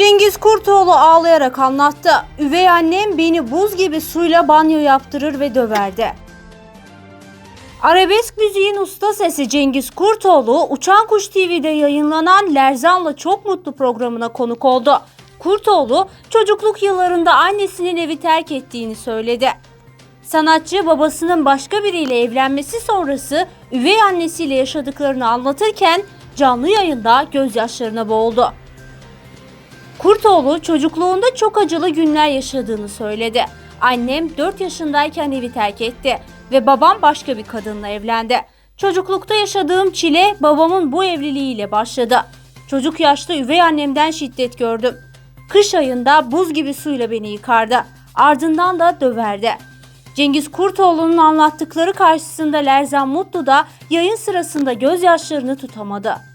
Cengiz Kurtoğlu ağlayarak anlattı. Üvey annem beni buz gibi suyla banyo yaptırır ve döverdi. Arabesk müziğin usta sesi Cengiz Kurtoğlu, Uçan Kuş TV'de yayınlanan Lerzan'la Çok Mutlu programına konuk oldu. Kurtoğlu, çocukluk yıllarında annesinin evi terk ettiğini söyledi. Sanatçı babasının başka biriyle evlenmesi sonrası üvey annesiyle yaşadıklarını anlatırken canlı yayında gözyaşlarına boğuldu. Kurtoğlu çocukluğunda çok acılı günler yaşadığını söyledi. Annem 4 yaşındayken evi terk etti ve babam başka bir kadınla evlendi. Çocuklukta yaşadığım çile babamın bu evliliğiyle başladı. Çocuk yaşta üvey annemden şiddet gördüm. Kış ayında buz gibi suyla beni yıkardı. Ardından da döverdi. Cengiz Kurtoğlu'nun anlattıkları karşısında Lerzan Mutlu da yayın sırasında gözyaşlarını tutamadı.